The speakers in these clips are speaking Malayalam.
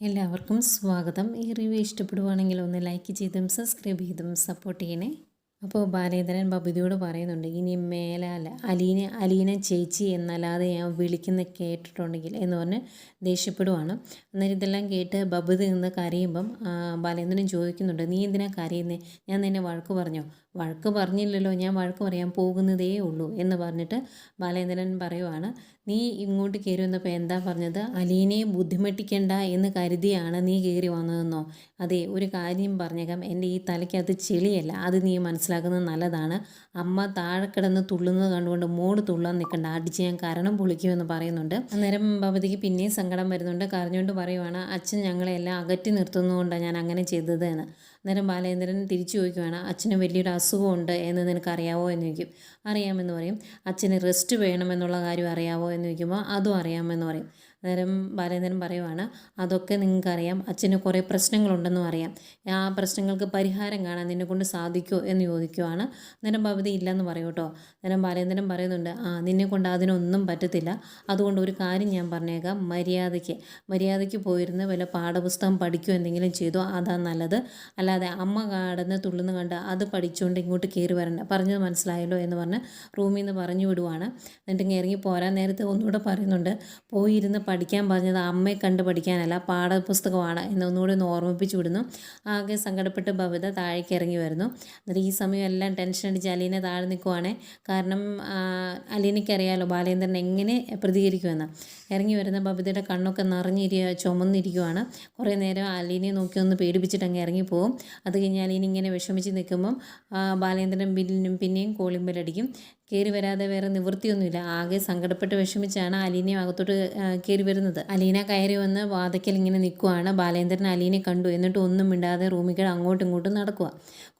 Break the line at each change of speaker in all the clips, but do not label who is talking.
എല്ലാവർക്കും സ്വാഗതം. ഈ റിവ്യൂ ഇഷ്ടപ്പെടുവാണെങ്കിൽ ഒന്ന് ലൈക്ക് ചെയ്തും സബ്സ്ക്രൈബ് ചെയ്തും സപ്പോർട്ട് ചെയ്യണേ. അപ്പോൾ ബാലേന്ദ്രൻ ബബിതയോട് പറയുന്നുണ്ട് ഇനി മേലാൽ അലീന അലീന ചേച്ചി എന്നല്ലാതെ ഞാൻ വിളിക്കുന്ന കേട്ടിട്ടുണ്ടെങ്കിൽ എന്ന് പറഞ്ഞ് ദേഷ്യപ്പെടുവാണ്. അന്നേരം ഇതെല്ലാം കേട്ട് ബബിത നിന്ന് കരയുമ്പം ബാലേന്ദ്രൻ ചോദിക്കുന്നുണ്ട് നീ എന്തിനാ കരയുന്നേ? ഞാൻ നിന്നെ വഴക്ക് പറഞ്ഞോ? വഴക്ക് പറഞ്ഞില്ലല്ലോ ഞാൻ വഴക്ക് പറയാൻ പോകുന്നതേ ഉള്ളൂ എന്ന് പറഞ്ഞിട്ട് ബാലേന്ദ്രൻ പറയുവാണ്. നീ ഇങ്ങോട്ട് കയറി വന്നപ്പോൾ എന്താ പറഞ്ഞത്? അലീനെ ബുദ്ധിമുട്ടിക്കണ്ട എന്ന് കരുതിയാണ് നീ കയറി വന്നതെന്നോ? അതെ ഒരു കാര്യം പറഞ്ഞേക്കാം. എന്റെ ഈ തലയ്ക്കകത്ത് ചെളിയല്ല. അത് നീ മനസ്സിലാക്കുന്നത് നല്ലതാണ്. അമ്മ താഴെ കിടന്ന് തുള്ളുന്നത് കണ്ടുകൊണ്ട് മോട് തുള്ളാൻ നിൽക്കണ്ട. അടിച്ച് ഞാൻ കരണം പൊളിക്കുമെന്ന് പറയുന്നുണ്ട്. അന്നേരം ഭവതിക്ക് പിന്നെയും സങ്കടം വരുന്നുണ്ട്. കരഞ്ഞുകൊണ്ട് പറയുവാണ് അച്ഛൻ ഞങ്ങളെല്ലാം അകറ്റി നിർത്തുന്നതുകൊണ്ടാണ് ഞാൻ അങ്ങനെ ചെയ്തത് എന്ന്. അന്നേരം ബാലേന്ദ്രൻ തിരിച്ചു ചോദിക്കുവാണ് അച്ഛന് വലിയൊരു അസുഖമുണ്ട് എന്ന് നിനക്ക് അറിയാവോ എന്ന് ചോദിക്കും. അറിയാമെന്ന് പറയും. അച്ഛന് റെസ്റ്റ് വേണമെന്നുള്ള കാര്യം അറിയാവോ? എന്ന് ചോദിക്കുമ്പോൾ അതും അറിയാമെന്ന് പറയും. അന്നേരം ബാലേന്ദ്രൻ പറയുവാണ് അതൊക്കെ നിങ്ങൾക്കറിയാം. അച്ഛന് കുറേ പ്രശ്നങ്ങളുണ്ടെന്നും അറിയാം. ആ പ്രശ്നങ്ങൾക്ക് പരിഹാരം കാണാൻ നിന്നെ കൊണ്ട് സാധിക്കുമോ എന്ന് ചോദിക്കുവാണ്. അന്നേരം ഭവതി ഇല്ലെന്ന് പറയും കേട്ടോ. അന്നേരം ബാലേന്ദ്രൻ പറയുന്നുണ്ട് ആ നിന്നെ കൊണ്ട് അതിനൊന്നും പറ്റത്തില്ല. അതുകൊണ്ട് ഒരു കാര്യം ഞാൻ പറഞ്ഞേക്കാം. മര്യാദയ്ക്ക്. മര്യാദയ്ക്ക് പോയിരുന്ന് വല്ല പാഠപുസ്തകം പഠിക്കുകയോ എന്തെങ്കിലും ചെയ്തോ അതാ നല്ലത്. അല്ലാതെ അമ്മ കാടന്ന് തുള്ളുന്ന കണ്ട് അത് പഠിച്ചുകൊണ്ട് ഇങ്ങോട്ട് കയറി വരണ്ട. പറഞ്ഞത് മനസ്സിലായല്ലോ എന്ന് പറഞ്ഞ് റൂമിൽ നിന്ന് പറഞ്ഞു വിടുവാണ്. എന്നിട്ട് ഇറങ്ങി പോരാൻ നേരത്തെ ഒന്നുകൂടെ പറയുന്നുണ്ട് പോയിരുന്ന് പഠിക്കാൻ പറഞ്ഞത് അമ്മയെ കണ്ട് പഠിക്കാനല്ല പാഠപുസ്തകമാണ് എന്നൊന്നുകൂടി ഒന്ന് ഓർമ്മിപ്പിച്ചു വിടുന്നു. ആകെ സങ്കടപ്പെട്ട് ഭവിത താഴേക്ക് ഇറങ്ങി വരുന്നു. എന്നിട്ട് ഈ സമയം എല്ലാം ടെൻഷൻ അടിച്ച് അലീനെ താഴെ നിൽക്കുവാണേ കാരണം അലീനയ്ക്കറിയാലോ ബാലേന്ദ്രൻ എങ്ങനെ പ്രതികരിക്കുമെന്ന്. ഇറങ്ങി വരുന്ന ഭവിതയുടെ കണ്ണൊക്കെ നിറഞ്ഞിരി ചുമന്നിരിക്കുവാണ്. കുറേ നേരം അലീനെ നോക്കി ഒന്ന് പേടിപ്പിച്ചിട്ട് അങ്ങ് ഇറങ്ങിപ്പോവും അത് കഴിഞ്ഞ് അലീന ഇങ്ങനെ വിഷമിച്ച് നിൽക്കുമ്പം ബാലേന്ദ്രൻ ബില്ലിനും പിന്നെയും കോളിമ്പലടിക്കും കയറി വരാതെ വേറെ നിവൃത്തിയൊന്നുമില്ല. ആകെ സങ്കടപ്പെട്ട് വിഷമിച്ചാണ് അലീനെ അകത്തോട്ട് കയറി വരുന്നത്. അലീന കയറി വന്ന് വാതയ്ക്കൽ ഇങ്ങനെ നിൽക്കുവാണ്. ബാലേന്ദ്രൻ അലീനെ കണ്ടു. എന്നിട്ട് ഒന്നും മിണ്ടാതെ റൂമിൽ അങ്ങോട്ടും ഇങ്ങോട്ടും നടക്കുക.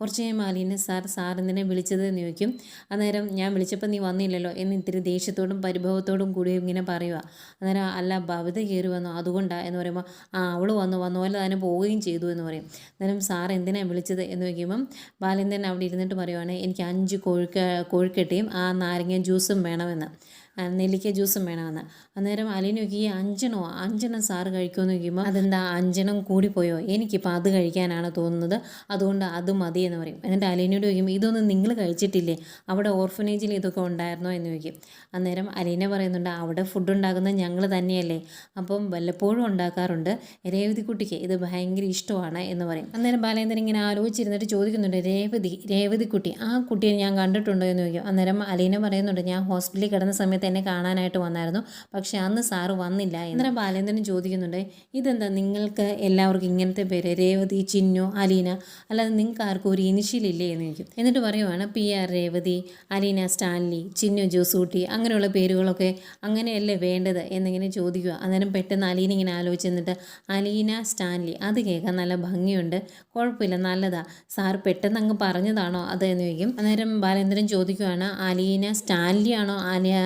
കുറച്ച് കഴിയുമ്പോൾ അലീനെ സാർ സാർ എന്തിനെ വിളിച്ചത്? എന്ന് ചോദിക്കും. അന്നേരം ഞാൻ വിളിച്ചപ്പോൾ നീ വന്നില്ലല്ലോ? എന്ന് ഇത്തിരി ദേഷ്യത്തോടും പരിഭവത്തോടും കൂടി ഇങ്ങനെ പറയുക. അന്നേരം അല്ല ഭവിത കയറി വന്നു. അതുകൊണ്ടാണ് എന്ന് പറയുമ്പോൾ ആ അവൾ വന്നു. വന്ന പോലെ തന്നെ പോവുകയും ചെയ്തു എന്ന് പറയും. അന്നേരം സാർ എന്തിനാണ് വിളിച്ചത്? എന്ന് ചോദിക്കുമ്പം ബാലേന്ദ്രൻ അവിടെ ഇരുന്നിട്ട് പറയുവാണ് എനിക്ക് അഞ്ച് കോഴിക്ക കോഴിക്കട്ടയും നാരങ്ങ ജ്യൂസും വേണമെന്ന്. ആ, നെല്ലിക്ക ജ്യൂസും വേണമെന്ന്. അന്നേരം അലിനൊക്കെ ഈ അഞ്ചെണ്ണോ അഞ്ചെണ്ണം സാറ് കഴിക്കുമെന്ന് ചോദിക്കുമ്പോൾ അതെന്താ അഞ്ചെണ്ണം കൂടിപ്പോയോ എനിക്കിപ്പോൾ അത് കഴിക്കാനാണ് തോന്നുന്നത്. അതുകൊണ്ട് അത് മതി എന്ന് പറയും. എന്നിട്ട് അലിനോട് ചോദിക്കും ഇതൊന്നും നിങ്ങൾ കഴിച്ചിട്ടില്ലേ? അവിടെ ഓർഫനേജിൽ ഇതൊക്കെ ഉണ്ടായിരുന്നോ? എന്ന് ചോദിക്കും. അന്നേരം അലീന പറയുന്നുണ്ട് അവിടെ ഫുഡ് ഉണ്ടാക്കുന്നത് ഞങ്ങൾ തന്നെയല്ലേ. അപ്പം വല്ലപ്പോഴും ഉണ്ടാക്കാറുണ്ട്. രേവതിക്കുട്ടിക്ക് ഇത് ഭയങ്കര ഇഷ്ടമാണ് എന്ന് പറയും. അന്നേരം ബാലേന്ദ്രൻ ഇങ്ങനെ ആലോചിച്ചിരുന്നിട്ട് ചോദിക്കുന്നുണ്ട് രേവതി രേവതിക്കുട്ടി ആ കുട്ടിയെ ഞാൻ കണ്ടിട്ടുണ്ടോ? എന്ന് ചോദിക്കും. അന്നേരം അലീന പറയുന്നുണ്ട് ഞാൻ ഹോസ്പിറ്റലിൽ കിടന്ന സമയത്ത് എന്നെ കാണാനായിട്ട് വന്നായിരുന്നു. പക്ഷേ അന്ന് സാറ് വന്നില്ല ഇന്നലെ ബാലേന്ദ്രൻ ചോദിക്കുന്നുണ്ട് ഇതെന്താ നിങ്ങൾക്ക് എല്ലാവർക്കും ഇങ്ങനത്തെ പേര്? രേവതി ചിന്നു അലീന. അല്ലാതെ നിങ്ങൾക്ക് ആർക്കും ഒരു ഇനിഷ്യൽ ഇല്ലേ? എന്ന് ചോദിക്കും. എന്നിട്ട് പറയുവാണ് P R Revathi Aleena Stanley Chinnu Josootty അങ്ങനെയുള്ള പേരുകളൊക്കെ അങ്ങനെയല്ലേ വേണ്ടത്? എന്നിങ്ങനെ ചോദിക്കുക. അന്നേരം പെട്ടെന്ന് അലീന ഇങ്ങനെ ആലോചിച്ച് നിന്നിട്ട് അലീന സ്റ്റാൻലി അത് കേൾക്കാൻ നല്ല ഭംഗിയുണ്ട്. കുഴപ്പമില്ല നല്ലതാ. സാർ പെട്ടെന്ന് അങ്ങ് പറഞ്ഞതാണോ അത്? എന്ന് ചോദിക്കും. അന്നേരം ബാലേന്ദ്രൻ ചോദിക്കുവാണ് അലീന സ്റ്റാൻലി ആണോ അലിയ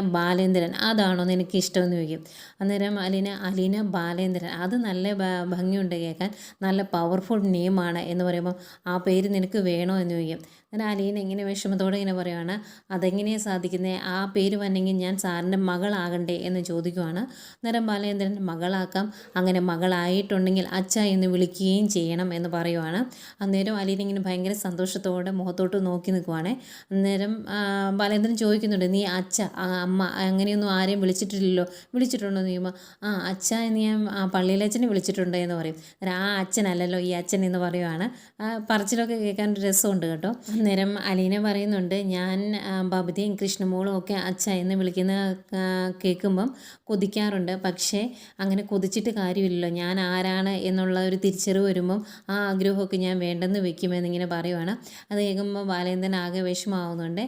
ബാലേന്ദ്രൻ. അതാണോ നിനക്ക് ഇഷ്ടമെന്ന് ചോദിക്കും. അന്നേരം അലീന അലീന ബാലേന്ദ്രൻ. അത് നല്ല ഭംഗിയുണ്ട് കേൾക്കാൻ. നല്ല പവർഫുൾ നെയിമാണ് എന്ന് പറയുമ്പോൾ ആ പേര് നിനക്ക് വേണോ എന്ന് ചോദിക്കും. അങ്ങനെ അലീന ഇങ്ങനെ വിഷമത്തോടെ ഇങ്ങനെ പറയുവാണ് അതെങ്ങനെയാണ് സാധിക്കുന്നത് ആ പേര് വന്നെങ്കിൽ ഞാൻ സാറിന്റെ മകളാകണ്ടേ? എന്ന് ചോദിക്കുവാണ്. അന്നേരം ബാലേന്ദ്രൻ മകളാക്കാം. അങ്ങനെ മകളായിട്ടുണ്ടെങ്കിൽ അച്ഛ എന്ന് വിളിക്കുകയും ചെയ്യണം എന്ന് പറയുവാണ്. അന്നേരം അലീന ഇങ്ങനെ ഭയങ്കര സന്തോഷത്തോടെ മുഖത്തോട്ട് നോക്കി നിൽക്കുവാണേ. അന്നേരം ബാലേന്ദ്രൻ ചോദിക്കുന്നുണ്ട് നീ അച്ഛ അമ്മ അങ്ങനെയൊന്നും ആരെയും വിളിച്ചിട്ടില്ലല്ലോ. വിളിച്ചിട്ടുണ്ടോ എന്ന് ആ അച്ഛൻ ഞാൻ പള്ളിയിലെ അച്ഛനെ വിളിച്ചിട്ടുണ്ട് എന്ന് പറയും. ആ അച്ഛനല്ലല്ലോ ഈ അച്ഛൻ എന്ന് പറയുവാണ്. പറച്ചിലൊക്കെ കേൾക്കാൻ ഒരു രസമുണ്ട് കേട്ടോ. അന്നേരം അലീന പറയുന്നുണ്ട് ഞാൻ ബബിതയും കൃഷ്ണമോളും ഒക്കെ അച്ഛ എന്ന് വിളിക്കുന്ന കേൾക്കുമ്പം കൊതിക്കാറുണ്ട്. പക്ഷേ അങ്ങനെ കൊതിച്ചിട്ട് കാര്യമില്ലല്ലോ. ഞാൻ ആരാണ് എന്നുള്ള ഒരു തിരിച്ചറിവ് വരുമ്പം ആ ആഗ്രഹമൊക്കെ ഞാൻ വേണ്ടെന്ന് വെക്കുമെന്നിങ്ങനെ പറയുവാണ്. അത് കേൾക്കുമ്പോൾ ബാലേന്ദ്രൻ ആകെ വിഷമാവുന്നുണ്ട്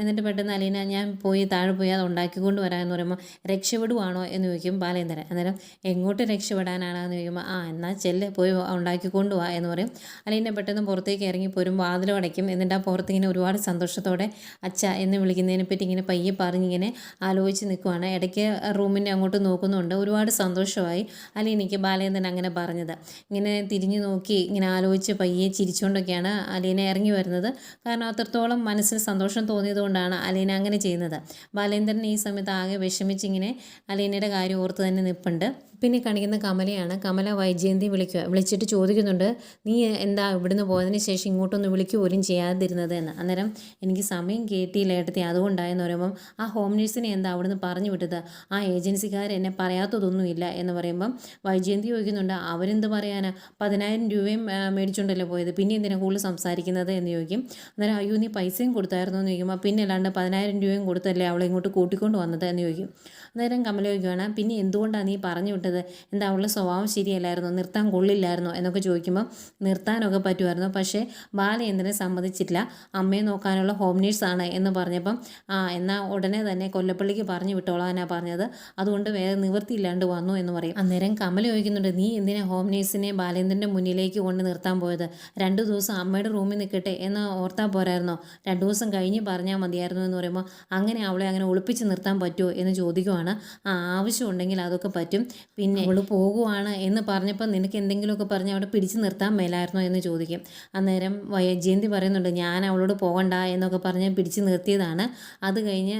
എന്നിട്ട് പെട്ടെന്ന് അലീന ഞാൻ പോയി താഴെ പോയി അത് ഉണ്ടാക്കിക്കൊണ്ട് വരാമെന്ന് പറയുമ്പോൾ രക്ഷപ്പെടുവാണോ എന്ന് ചോദിക്കും ബാലേന്ദ്രൻ. അന്നേരം എങ്ങോട്ട് രക്ഷപ്പെടാനാണെന്ന് ചോദിക്കുമ്പോൾ ആ എന്നാൽ ചെല്ല് പോയി ഉണ്ടാക്കിക്കൊണ്ട് വാ എന്ന് പറയും. അലീന പെട്ടെന്ന് പുറത്തേക്ക് ഇറങ്ങി പോരും വാതിലും അടയ്ക്കും. എന്നിട്ട് ആ പുറത്തിങ്ങനെ ഒരുപാട് സന്തോഷത്തോടെ അച്ഛ എന്ന് വിളിക്കുന്നതിനെ പറ്റി ഇങ്ങനെ പയ്യെ പറഞ്ഞിങ്ങനെ ആലോചിച്ച് നിൽക്കുവാണ് ഇടയ്ക്ക് റൂമിന്റെ അങ്ങോട്ട് നോക്കുന്നുണ്ട്. ഒരുപാട് സന്തോഷമായി അലീനയ്ക്ക് ബാലേന്ദ്രൻ അങ്ങനെ പറഞ്ഞത്. ഇങ്ങനെ തിരിഞ്ഞു നോക്കി ഇങ്ങനെ ആലോചിച്ച് പയ്യെ ചിരിച്ചുകൊണ്ടൊക്കെയാണ് അലീന ഇറങ്ങി വരുന്നത്. കാരണം അത്രത്തോളം മനസ്സിൽ സന്തോഷം തോന്നിയതുകൊണ്ടാണ് അലീന അങ്ങനെ ചെയ്യുന്നത്. ബാലേന്ദ്രൻ ഈ സമയത്ത് ആകെ വിഷമിച്ചിങ്ങനെ അലീനയുടെ കാര്യം ഓർത്ത് തന്നെ നിൽപ്പുണ്ട് പിന്നെ കാണിക്കുന്ന കമലയാണ്. കമല വൈജയന്തി വിളിക്കുക. വിളിച്ചിട്ട് ചോദിക്കുന്നുണ്ട് നീ എന്താ ഇവിടുന്ന് പോയതിന് ശേഷം ഇങ്ങോട്ടൊന്ന് വിളിക്കുക പോലും ചെയ്യാതിരുന്നത് എന്ന്? അന്നേരം എനിക്ക് സമയം കേട്ടിയില്ല ഏട്ടത്തി. അതുകൊണ്ടായെന്ന് പറയുമ്പം ആ ഹോം നേഴ്സിനെ എന്താ അവിടുന്ന് പറഞ്ഞു വിട്ടത്? ആ ഏജൻസിക്കാർ എന്നെ പറയാത്തതൊന്നുമില്ല. എന്ന് പറയുമ്പം വൈജയന്തി ചോദിക്കുന്നുണ്ട് അവരെന്ത് പറയാനാ? പതിനായിരം രൂപയും മേടിച്ചുകൊണ്ടല്ലേ പോയത്? പിന്നെ എന്തിനാ കൂടുതൽ സംസാരിക്കുന്നത്? എന്ന് ചോദിക്കും. അന്നേരം അയ്യോ നീ പൈസയും കൊടുത്തായിരുന്നു? എന്ന് ചോദിക്കുമ്പോൾ പിന്നെ അല്ലാണ്ട് പതിനായിരം രൂപയും കൊടുത്തല്ലേ അവളെ ഇങ്ങോട്ട് കൂട്ടിക്കൊണ്ട് വന്നത്? എന്ന് ചോദിക്കും. അന്നേരം കമല ചോദിക്കുകയാണ് പിന്നെ എന്തുകൊണ്ടാണ് നീ പറഞ്ഞു വിട്ടത്? എന്താ അവളുടെ സ്വഭാവം ശരിയല്ലായിരുന്നോ? നിർത്താൻ കൊള്ളില്ലായിരുന്നോ? എന്നൊക്കെ ചോദിക്കുമ്പോൾ നിർത്താനൊക്കെ പറ്റുമായിരുന്നു. പക്ഷേ ബാലചന്ദ്രനെ സമ്മതിച്ചിട്ടില്ല? അമ്മയെ നോക്കാനുള്ള ഹോം നേഴ്സാണ് എന്ന് പറഞ്ഞപ്പം ആ എന്നാൽ ഉടനെ തന്നെ കൊല്ലപ്പള്ളിക്ക് പറഞ്ഞു വിട്ടോളാനാ പറഞ്ഞത്. അതുകൊണ്ട് വേറെ നിവൃത്തിയില്ലാണ്ട് വന്നു എന്ന് പറയും. അന്നേരം കമൽ ചോദിക്കുന്നുണ്ട് നീ എന്തിനാ ഹോം നേഴ്സിനെ ബാലേന്ദ്രന്റെ മുന്നിലേക്ക് കൊണ്ട് നിർത്താൻ പോയത്? രണ്ട് ദിവസം അമ്മയുടെ റൂമിൽ നിൽക്കട്ടെ എന്ന് ഓർത്താൽ പോരായിരുന്നോ? രണ്ട് ദിവസം കഴിഞ്ഞ് പറഞ്ഞാൽ മതിയായിരുന്നു എന്ന് പറയുമ്പോൾ അങ്ങനെ അവളെ അങ്ങനെ ഒളിപ്പിച്ച് നിർത്താൻ പറ്റുമോ എന്ന് ചോദിക്കുവാണ്. ആ ആവശ്യമുണ്ടെങ്കിൽ അതൊക്കെ പറ്റും. പിന്നെ അവൾ പോകുവാണ് എന്ന് പറഞ്ഞപ്പോൾ നിനക്ക് എന്തെങ്കിലുമൊക്കെ പറഞ്ഞ് അവിടെ പിടിച്ചു നിർത്താൻ മേലായിരുന്നോ എന്ന് ചോദിക്കും. അന്നേരം വൈജയന്തി പറയുന്നുണ്ട് ഞാൻ അവളോട് പോകണ്ട എന്നൊക്കെ പറഞ്ഞ് പിടിച്ചു നിർത്തിയതാണ്. അത് കഴിഞ്ഞ്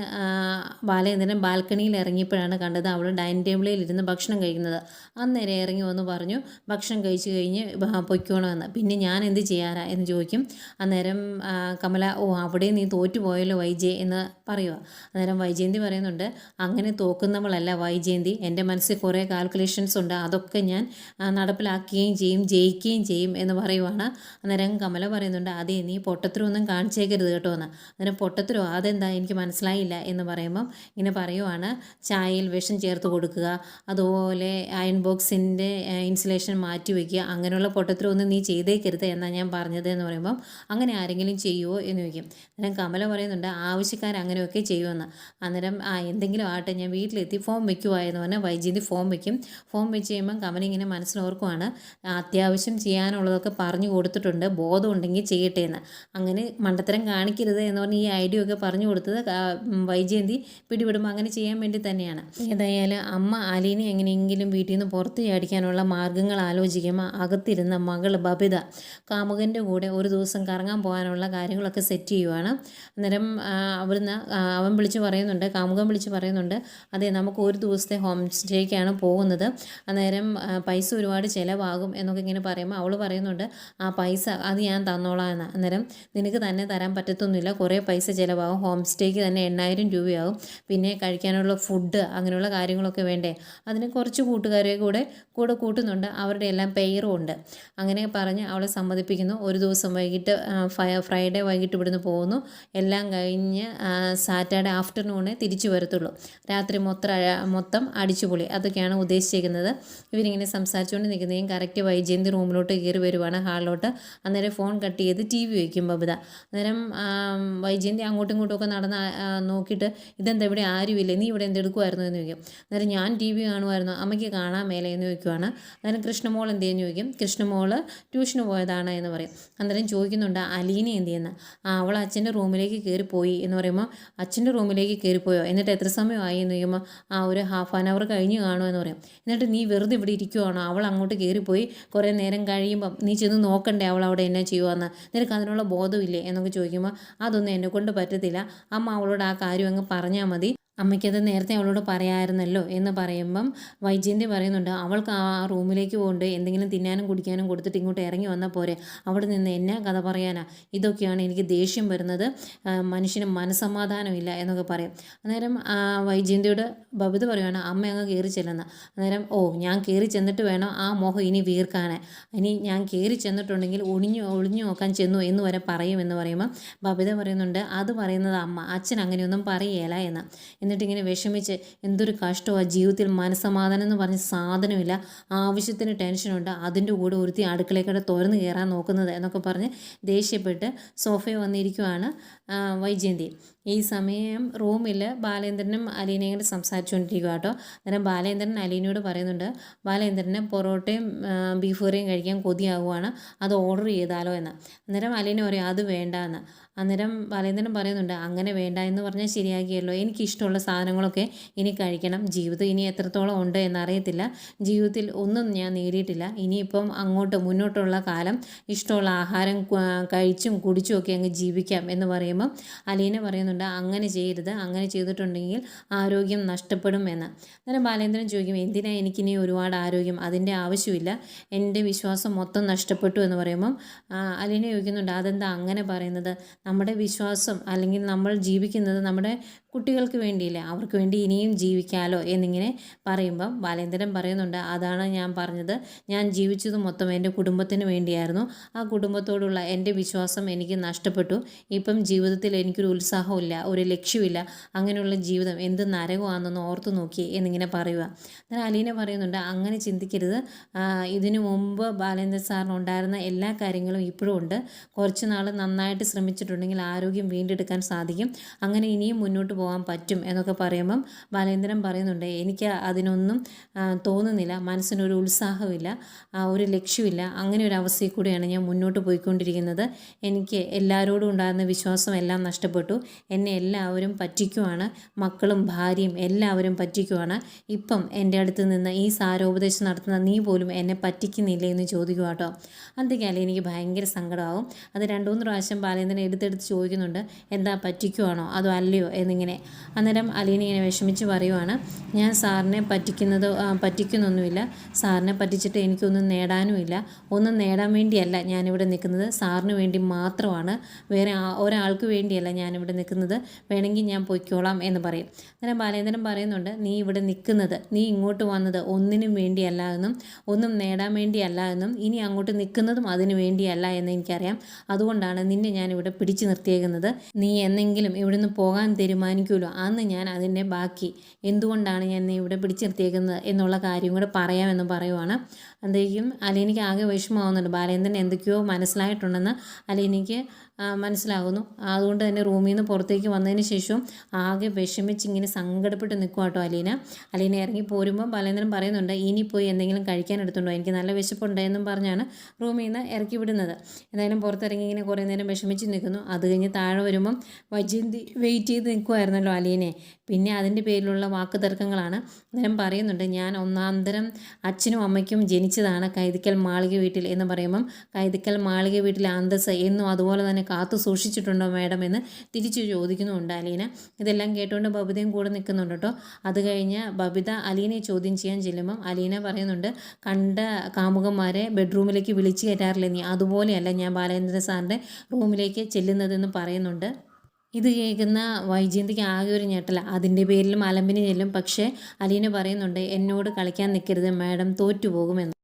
ബാലചന്ദ്രൻ ബാൽക്കണിയിൽ ഇറങ്ങിയപ്പോഴാണ് കണ്ടത് അവൾ ഡൈനിങ് ടേബിളിൽ ഇരുന്ന് ഭക്ഷണം കഴിക്കുന്നത്. അന്നേരം ഇറങ്ങി വന്ന് പറഞ്ഞു ഭക്ഷണം കഴിച്ച് കഴിഞ്ഞ് പൊയ്ക്കോണമെന്ന് പിന്നെ ഞാൻ എന്ത് ചെയ്യാനാ? എന്ന് ചോദിക്കും. അന്നേരം കമല ഓ അവിടെ നീ തോറ്റുപോയല്ലോ വൈജയ് എന്ന് പറയുക അന്നേരം വൈജയന്തി പറയുന്നുണ്ട് അങ്ങനെ തോക്കുന്നവളല്ല വൈജയന്തി. എന്റെ മനസ്സിൽ കുറേ കാൽക്കുലേഷൻസ് ഉണ്ട്. അതൊക്കെ ഞാൻ നടപ്പിലാക്കുകയും ചെയ്യും ജയിക്കുകയും ചെയ്യും എന്ന് പറയുവാണ്. അന്നേരം കമല പറയുന്നുണ്ട് അതേ നീ പൊട്ടത്തരൊന്നും കാണിച്ചേക്കരുത് കേട്ടോ എന്ന്. അന്നേരം പൊട്ടത്തരോ അതെന്താ? എനിക്ക് മനസ്സിലായില്ല എന്ന് പറയുമ്പം ഇങ്ങനെ പറയുവാണ്. ചായയിൽ വിഷം ചേർത്ത് കൊടുക്കുക. അതുപോലെ അയൺ ബോക്സിന്റെ ഇൻസുലേഷൻ മാറ്റി വയ്ക്കുക അങ്ങനെയുള്ള പൊട്ടത്തരൊന്നും നീ ചെയ്തേക്കരുത് എന്നാണ് ഞാൻ പറഞ്ഞത് എന്ന് പറയുമ്പം അങ്ങനെ ആരെങ്കിലും ചെയ്യുമോ എന്ന് ചോദിക്കും. അന്നേരം കമല പറയുന്നുണ്ട് ആവശ്യക്കാർ അങ്ങനെയൊക്കെ ചെയ്യുമെന്ന് അന്നേരം ആ എന്തെങ്കിലും ആട്ടെ ഞാൻ വീട്ടിലെത്തി ഫോം വയ്ക്കുമായിരുന്നു പറഞ്ഞാൽ വൈദ്യുതി ഫോം വെക്കും. ഫോം വെച്ച് കഴിയുമ്പം കമലിങ്ങനെ മനസ്സിലോർക്കുവാണ് അത്യാവശ്യം ചെയ്യാനുള്ളതൊക്കെ പറഞ്ഞു കൊടുത്തിട്ടുണ്ട്. ബോധമുണ്ടെങ്കിൽ ചെയ്യട്ടെ എന്ന്. അങ്ങനെ മണ്ടത്തരം കാണിക്കരുത് എന്ന് പറഞ്ഞ് ഈ ഐഡിയ ഒക്കെ പറഞ്ഞു കൊടുത്തത് വൈജയന്തി പിടിപെടുമ്പോൾ അങ്ങനെ ചെയ്യാൻ വേണ്ടി തന്നെയാണ്. ഏതായാലും അമ്മ അലീനെ എങ്ങനെയെങ്കിലും വീട്ടിൽ നിന്ന് പുറത്ത് ചാടിക്കാനുള്ള മാർഗങ്ങൾ ആലോചിക്കുമ്പോൾ അകത്തിരുന്ന മകൾ ബബിത കാമുകന്റെ കൂടെ ഒരു ദിവസം കറങ്ങാൻ പോകാനുള്ള കാര്യങ്ങളൊക്കെ സെറ്റ് ചെയ്യുവാണ്. അന്നേരം അവിടുന്ന് അവൻ വിളിച്ച് പറയുന്നുണ്ട് കാമുകൻ വിളിച്ച് പറയുന്നുണ്ട് അതെ നമുക്ക് ഒരു ദിവസത്തെ ഹോം സ്റ്റേക്കാണ് പോകുന്നത്. അന്നേരം പൈസ ഒരുപാട് ചിലവാകും എന്നൊക്കെ ഇങ്ങനെ പറയുമ്പോൾ അവൾ പറയുന്നുണ്ട് ആ പൈസ അത് ഞാൻ തന്നോളാം എന്ന്. അന്നേരം നിനക്ക് തന്നെ തരാൻ പറ്റത്തൊന്നുമില്ല. കുറേ പൈസ ചിലവാകും. ഹോം സ്റ്റേക്ക് തന്നെ എണ്ണായിരം രൂപയാകും. പിന്നെ കഴിക്കാനുള്ള ഫുഡ് അങ്ങനെയുള്ള കാര്യങ്ങളൊക്കെ വേണ്ടേ? അതിന് കുറച്ച് കൂട്ടുകാരെ കൂടെ കൂടെ കൂട്ടുന്നുണ്ട്. അവരുടെ എല്ലാം പെയറും ഉണ്ട്. അങ്ങനെ പറഞ്ഞ് അവളെ സമ്മതിപ്പിക്കുന്നു. ഒരു ദിവസം വൈകിട്ട് ഫ്രൈഡേ വൈകിട്ട് ഇവിടുന്ന് പോകുന്നു. എല്ലാം കഴിഞ്ഞ് സാറ്റർഡേ ആഫ്റ്റർനൂണേ തിരിച്ചു വരത്തുള്ളൂ. രാത്രി മൊത്തം മൊത്തം അടിച്ചുപൊളി അതൊക്കെയാണ് ഉദ്ദേശിച്ചിരിക്കുന്നത്. ഇവരിങ്ങനെ സംസാരിച്ചുകൊണ്ട് നിൽക്കുന്നതും. കറക്റ്റ് വൈജയന്തി റൂമിലോട്ട് കയറി വരുവാണ് ഹാളിലോട്ട്. അന്നേരം ഫോൺ കട്ട് ചെയ്ത് ടി വി വയ്ക്കും ബബിത അന്നേരം വൈജയന്തി അങ്ങോട്ടും ഇങ്ങോട്ടും ഒക്കെ നടന്ന് നോക്കിയിട്ട് ഇതെന്താ ഇവിടെ ആരുമില്ലേ? നീ ഇവിടെ എന്തെടുക്കുമായിരുന്നു എന്ന് ചോദിക്കും. അന്നേരം ഞാൻ ടി വി കാണുമായിരുന്നു അമ്മയ്ക്ക് കാണാൻ മേലെ എന്ന് ചോദിക്കുവാണ്. അന്നേരം കൃഷ്ണമോൾ എന്ത് ചെയ്യുന്നു ചോദിക്കും. കൃഷ്ണമോൾ ട്യൂഷന് പോയതാണ് എന്ന് പറയും. അന്നേരം ചോദിക്കുന്നുണ്ട് അലീന എന്ത് ചെയ്യുന്ന? അവൾ അച്ഛന്റെ റൂമിലേക്ക് കയറിപ്പോയി. എന്ന് പറയുമ്പോൾ അച്ഛന്റെ റൂമിലേക്ക് കയറിപ്പോയോ? എന്നിട്ട് എത്ര സമയമായി? എന്ന് ചോദിക്കുമ്പോൾ ആ ഒരു ഹാഫ് ആൻ അവർ കഴിഞ്ഞ് കാണുമെന്ന് പറയും. എന്നിട്ട് നീ വെറുതെ ഇവിടെ ഇരിക്കുവാണോ? അവൾ അങ്ങോട്ട് കയറിപ്പോയി കുറേ നേരം കഴിയുമ്പം നീ ചെന്ന് നോക്കണ്ടേ അവൾ അവിടെ എന്നാ ചെയ്യുവാന്ന്? നിനക്ക് അതിനുള്ള ബോധമില്ലേ? എന്നൊക്കെ ചോദിക്കുമ്പോൾ അതൊന്നും എന്നെ കൊണ്ട് പറ്റത്തില്ല. അമ്മ അവളോട് ആ കാര്യം അങ്ങ് പറഞ്ഞാൽ മതി. അമ്മയ്ക്കത് നേരത്തെ അവളോട് പറയാമായിരുന്നല്ലോ എന്ന് പറയുമ്പം വൈജയന്തി പറയുന്നുണ്ട് അവൾക്ക് ആ റൂമിലേക്ക് പോകൊണ്ട്. എന്തെങ്കിലും തിന്നാനും കുടിക്കാനും കൊടുത്തിട്ട് ഇങ്ങോട്ട് ഇറങ്ങി വന്നാൽ പോരെ. അവിടെ നിന്ന് എന്നാ കഥ പറയാനാ? ഇതൊക്കെയാണ് എനിക്ക് ദേഷ്യം വരുന്നത്. മനുഷ്യന് മനസമാധാനമില്ല എന്നൊക്കെ പറയും. അന്നേരം വൈജയന്തിയോട് ബബിത് പറയുവാണ് അമ്മ അങ്ങ് കയറി ചെല്ലുന്ന. അന്നേരം ഓ ഞാൻ കയറി ചെന്നിട്ട് വേണം ആ മോഹം ഇനി വീർക്കാനേ. ഇനി ഞാൻ കയറി ചെന്നിട്ടുണ്ടെങ്കിൽ ഒളിഞ്ഞു ഒളിഞ്ഞു നോക്കാൻ ചെന്നു എന്ന് വരെ പറയുമെന്ന് പറയുമ്പോൾ ബബിത പറയുന്നുണ്ട് അത് പറയുന്നത് അമ്മ. അച്ഛൻ അങ്ങനെയൊന്നും പറയേല എന്ന്. എന്നിട്ട് ഇങ്ങനെ വിഷമിച്ച് എന്തൊരു കഷ്ടമാണ് ജീവിതത്തിൽ മനസ്സമാധാനം എന്ന് പറഞ്ഞ സാധനമില്ല. ആവശ്യത്തിന് ടെൻഷനുണ്ട് അതിന്റെ കൂടെ ഒരുത്തി അടുക്കളയ്ക്കടെ തുറന്ന് കയറാൻ നോക്കുന്നത് എന്നൊക്കെ പറഞ്ഞ് ദേഷ്യപ്പെട്ട് സോഫയിൽ വന്നിരിക്കുവാണ്. വൈജയന്തി. ഈ സമയം റൂമിൽ ബാലേന്ദ്രനും അലീനയും കൂടെ സംസാരിച്ചുകൊണ്ടിരിക്കുക കേട്ടോ അന്നേരം ബാലേന്ദ്രൻ അലീനയോട് പറയുന്നുണ്ട് ബാലേന്ദ്രന് പൊറോട്ടയും ബീഫ് കറിയും കഴിക്കാൻ കൊതിയാകുവാണ്. അത് ഓർഡർ ചെയ്താലോ എന്ന്. അന്നേരം അലീന പറയും അത് വേണ്ട എന്ന്. അന്നേരം ബാലേന്ദ്രൻ പറയുന്നുണ്ട് അങ്ങനെ വേണ്ട എന്ന് പറഞ്ഞാൽ ശരിയാക്കിയല്ലോ. എനിക്കിഷ്ടമുള്ള സാധനങ്ങളൊക്കെ ഇനി കഴിക്കണം. ജീവിതം ഇനി എത്രത്തോളം ഉണ്ട് എന്നറിയത്തില്ല. ജീവിതത്തിൽ ഒന്നും ഞാൻ നേടിയിട്ടില്ല. ഇനിയിപ്പം അങ്ങോട്ട് മുന്നോട്ടുള്ള കാലം ഇഷ്ടമുള്ള ആഹാരം കഴിച്ചും കുടിച്ചും ഒക്കെ അങ്ങ് ജീവിക്കാം എന്ന് പറയുമ്പം അലീന പറയുന്നുണ്ട് അങ്ങനെ ചെയ്യരുത് അങ്ങനെ ചെയ്തിട്ടുണ്ടെങ്കിൽ ആരോഗ്യം നഷ്ടപ്പെടും എന്ന്. അന്നേരം ബാലേന്ദ്രൻ ചോദിക്കും എന്തിനാ എനിക്കിനി ഒരുപാട് ആരോഗ്യം? അതിന്റെ ആവശ്യമില്ല. എന്റെ വിശ്വാസം മൊത്തം നഷ്ടപ്പെട്ടു എന്ന് പറയുമ്പം അലീന ചോദിക്കുന്നുണ്ട് അതെന്താ അങ്ങനെ പറയുന്നത്? നമ്മുടെ വിശ്വാസം അല്ലെങ്കിൽ നമ്മൾ ജീവിക്കുന്നത് നമ്മുടെ കുട്ടികൾക്ക് വേണ്ടിയില്ലേ? അവർക്ക് വേണ്ടി ഇനിയും ജീവിക്കാലോ എന്നിങ്ങനെ പറയുമ്പം ബാലേന്ദ്രൻ പറയുന്നുണ്ട് അതാണ് ഞാൻ പറഞ്ഞത്. ഞാൻ ജീവിച്ചത് മൊത്തം എന്റെ കുടുംബത്തിന് വേണ്ടിയായിരുന്നു. ആ കുടുംബത്തോടുള്ള എന്റെ വിശ്വാസം എനിക്ക് നഷ്ടപ്പെട്ടു. ഇപ്പം ജീവിതത്തിൽ എനിക്കൊരു ഉത്സാഹമില്ല ഒരു ലക്ഷ്യമില്ല അങ്ങനെയുള്ള ജീവിതം എന്ത് നരകമാണെന്ന് ഓർത്തു നോക്കി എന്നിങ്ങനെ പറയുക. എന്നാൽ അലീന പറയുന്നുണ്ട് അങ്ങനെ ചിന്തിക്കരുത്. ഇതിനു മുമ്പ് ബാലേന്ദ്രൻ സാറിന് ഉണ്ടായിരുന്ന എല്ലാ കാര്യങ്ങളും ഇപ്പോഴും ഉണ്ട്. കുറച്ച് നാൾ നന്നായിട്ട് ശ്രമിച്ചിട്ടുണ്ടെങ്കിൽ ആരോഗ്യം വീണ്ടെടുക്കാൻ സാധിക്കും. അങ്ങനെ ഇനിയും മുന്നോട്ട് പോകാൻ പറ്റും എന്നൊക്കെ പറയുമ്പം ബാലേന്ദ്രൻ പറയുന്നുണ്ട് എനിക്ക് അതിനൊന്നും തോന്നുന്നില്ല. മനസ്സിനൊരു ഉത്സാഹമില്ല ഒരു ലക്ഷ്യമില്ല അങ്ങനെ ഒരു അവസ്ഥയിൽ കൂടിയാണ് ഞാൻ മുന്നോട്ട് പോയിക്കൊണ്ടിരിക്കുന്നത്. എനിക്ക് എല്ലാവരോടും ഉണ്ടായിരുന്ന വിശ്വാസം എല്ലാം നഷ്ടപ്പെട്ടു. എന്നെ എല്ലാവരും പറ്റിക്കുവാണ്. മക്കളും ഭാര്യയും എല്ലാവരും പറ്റിക്കുവാണ്. ഇപ്പം എന്റെ അടുത്ത് നിന്ന് ഈ സാരോപദേശം നടത്തുന്ന നീ പോലും എന്നെ പറ്റിക്കുന്നില്ലേ എന്ന് ചോദിക്കുക കേട്ടോ. അന്തിക്കാലം എനിക്ക് ഭയങ്കര സങ്കടമാവും അത് രണ്ടു മൂന്ന് പ്രാവശ്യം ബാലേന്ദ്രൻ എടുത്തെടുത്ത് ചോദിക്കുന്നുണ്ട്. എന്താ പറ്റിക്കുവാണോ? അതോ അല്ലയോ? എന്നിങ്ങനെ. അന്നേരം അലീന ഇങ്ങനെ വിഷമിച്ച് പറയുവാണ്. ഞാൻ സാറിനെ പറ്റിക്കുന്നത് പറ്റിക്കുന്നൊന്നുമില്ല. സാറിനെ പറ്റിച്ചിട്ട് എനിക്കൊന്നും നേടാനുമില്ല. ഒന്നും നേടാൻ വേണ്ടിയല്ല ഞാനിവിടെ നിൽക്കുന്നത്. സാറിന് വേണ്ടി മാത്രമാണ്. വേറെ ആ- ഒരാൾക്ക് വേണ്ടിയല്ല ഞാനിവിടെ നിൽക്കുന്നത്. വേണമെങ്കിൽ ഞാൻ പൊയ്ക്കോളാം എന്ന് പറയും. അന്നേരം ബാലേന്ദ്രൻ പറയുന്നുണ്ട് നീ ഇവിടെ നിൽക്കുന്നത് നീ ഇങ്ങോട്ട് വന്നത് ഒന്നിനും വേണ്ടിയല്ല എന്നും ഒന്നും നേടാൻ വേണ്ടിയല്ല എന്നും ഇനി അങ്ങോട്ട് നിൽക്കുന്നതും അതിനു വേണ്ടിയല്ല എന്ന് എനിക്കറിയാം. അതുകൊണ്ടാണ് നിന്നെ ഞാൻ ഇവിടെ പിടിച്ചു നിർത്തിയേക്കുന്നത്. നീ എന്നെങ്കിലും ഇവിടുന്ന് പോകാൻ തീരുമാനിക്കുമല്ലോ. അന്ന് ഞാൻ അതിന്റെ ബാക്കി. എന്തുകൊണ്ടാണ് ഞാൻ നീ ഇവിടെ പിടിച്ചു നിർത്തിയേക്കുന്നത് എന്നുള്ള കാര്യം കൂടെ പറയാമെന്ന് പറയുവാണ്. അന്തേക്കും അലീനയ്ക്ക് ആകെ വിഷമമാവുന്നുണ്ട്. ബാലേന്ദ്രൻ എന്തൊക്കെയോ മനസ്സിലായിട്ടുണ്ടെന്ന് അലീനയ്ക്ക് ആ, മനസ്സിലാകുന്നു. അതുകൊണ്ട് തന്നെ റൂമിൽ നിന്ന് പുറത്തേക്ക് വന്നതിന് ശേഷവും ആകെ വിഷമിച്ച് ഇങ്ങനെ സങ്കടപ്പെട്ട് നിൽക്കുക കേട്ടോ അലീന. അലീന ഇറങ്ങി പോരുമ്പോൾ ബാലേന്ദ്രൻ പറയുന്നുണ്ട് ഇനി പോയി എന്തെങ്കിലും കഴിക്കാൻ എടുത്തുണ്ടോ? എനിക്ക് നല്ല വിശപ്പുണ്ടായെന്നും പറഞ്ഞാണ് റൂമിൽ നിന്ന് ഇറക്കി വിടുന്നത്. എന്തായാലും പുറത്തിറങ്ങി ഇങ്ങനെ കുറേ നേരം വിഷമിച്ച് നിൽക്കുന്നു. അത് കഴിഞ്ഞ് താഴെ വരുമ്പം വൈജയന്തി വെയിറ്റ് ചെയ്ത് നിൽക്കുമായിരുന്നല്ലോ അലീനെ. പിന്നെ അതിന്റെ പേരിലുള്ള വാക്ക് തർക്കങ്ങളാണ് അന്നേരം പറയുന്നുണ്ട് ഞാൻ ഒന്നാന്തരം അച്ഛനും അമ്മയ്ക്കും ജനിച്ചതാണ് കൈതിക്കൽ മാളിക വീട്ടിൽ എന്ന് പറയുമ്പം കൈതിക്കൽ മാളിക വീട്ടിലെ അന്തസ് എന്നും അതുപോലെ തന്നെ കാത്തു സൂക്ഷിച്ചിട്ടുണ്ടോ മാഡം എന്ന് തിരിച്ചു ചോദിക്കുന്നുണ്ട് അലീന. ഇതെല്ലാം കേട്ടുകൊണ്ട് ബബിതയും കൂടെ നിൽക്കുന്നുണ്ട് കേട്ടോ. അത് കഴിഞ്ഞ് ബബിത അലീനയെ ചോദ്യം ചെയ്യാൻ ചെല്ലുമ്പം അലീന പറയുന്നുണ്ട് കണ്ട കാമുകന്മാരെ ബെഡ്റൂമിലേക്ക് വിളിച്ചു കയറ്റാറില്ല നീ? അതുപോലെയല്ല ഞാൻ ബാലേന്ദ്ര സാറിന്റെ റൂമിലേക്ക് ചെല്ലുന്നതെന്ന് പറയുന്നുണ്ട്. ഇത് കേൾക്കുന്ന വൈജയന്തിക്ക് ആകെ ഒരു ഞെട്ടല അതിന്റെ പേരിലും അലമ്പിന് ചെല്ലും. പക്ഷേ അലീന പറയുന്നുണ്ട് എന്നോട് കളിക്കാൻ നിൽക്കരുത്. മാഡം തോറ്റുപോകുമെന്ന്.